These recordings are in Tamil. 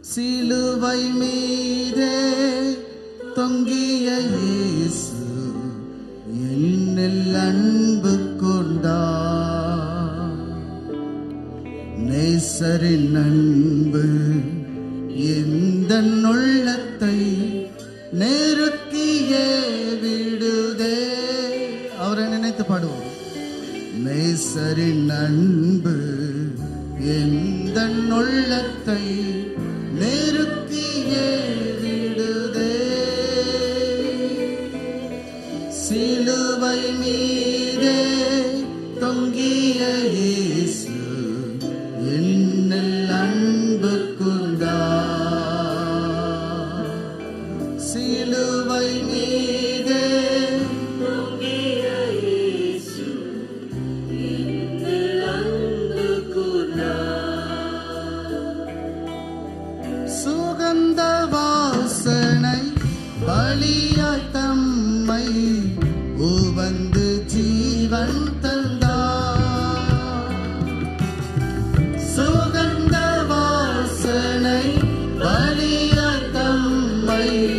சிலுவை மீதே தொங்கிய இயேசு என்னில் அன்பு கொண்டா நேசரின் அன்பு எந்த உள்ளத்தை நெருக்கியே விடுதே. அவரை நினைத்து பாடுவோம். நேசரின் அன்பு எந்த உள்ளத்தை மீதே தொங்கிய இயேசு என் Thank you.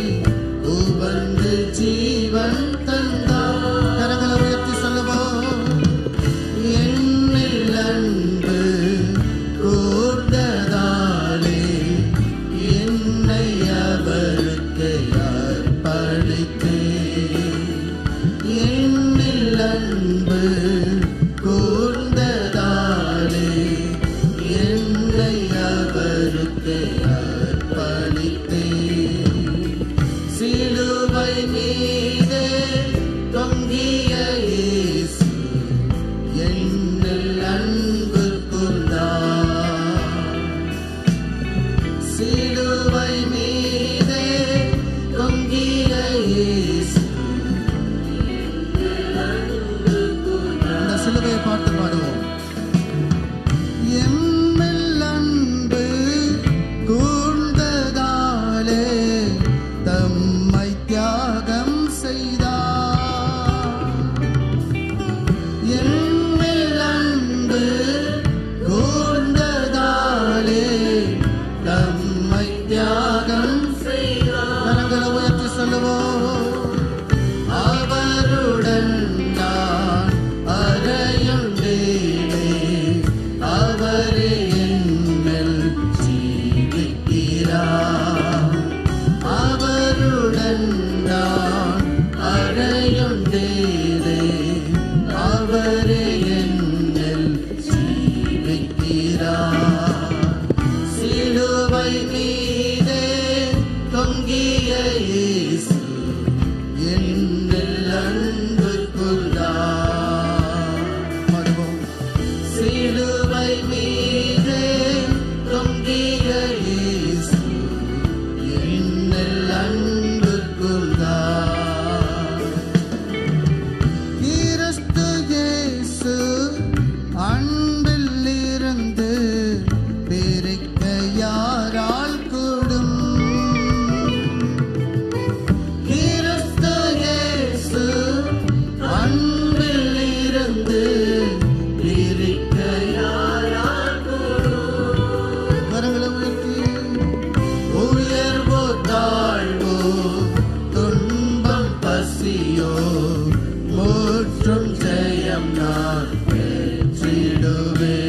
What will we do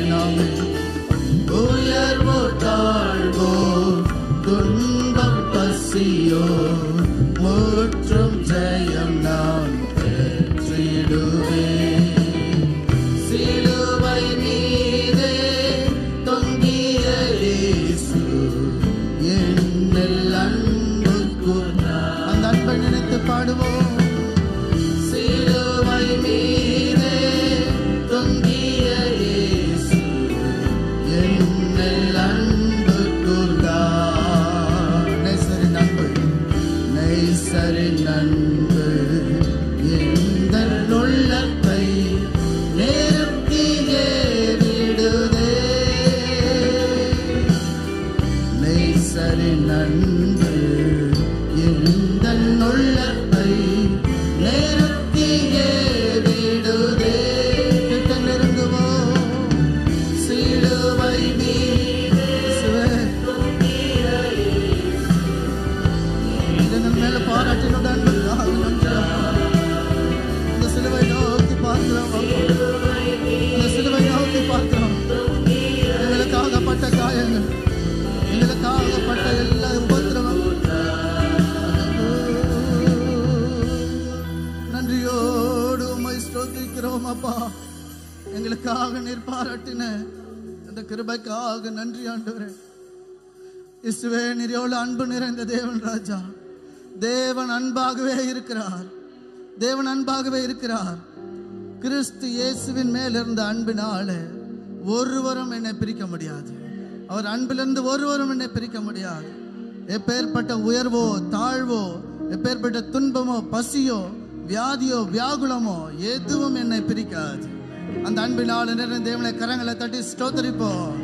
Finland. மேல பாராட்டினுடன் இந்த சிலுவை நோக்கி பார்க்கிறோம். இந்த சிலுவை நோக்கி பார்க்கிறோம். எங்களுக்காகப்பட்ட காயங்கள் எங்களுக்காகப்பட்ட எல்லா உபத்திரமும் நன்றியோடு உமை ஸ்தோத்திக்கிறோம் அப்பா. எங்களுக்காக நீர் பாராட்டின அந்த கிருபைக்காக நன்றி ஆண்டவரே. இசுவே நிறைய அன்பு நிறைந்த தேவன் ராஜா. தேவன் அன்பாகவே இருக்கிறார். தேவன் அன்பாகவே இருக்கிறார். கிறிஸ்து இயேசுவின் மேல் இருந்த அன்பினால ஒருவரும் என்னை பிரிக்க முடியாது. அவர் அன்பிலிருந்து ஒருவரும் என்னை பிரிக்க முடியாது. எப்பேற்பட்ட உயர்வோ தாழ்வோ எப்பேற்பட்ட துன்பமோ பசியோ வியாதியோ வியாகுலமோ எதுவும் என்னை பிரிக்காது. அந்த அன்பினால் நிறைந்த தேவனை கரங்களை தட்டி ஸ்தோத்தரிப்போம்.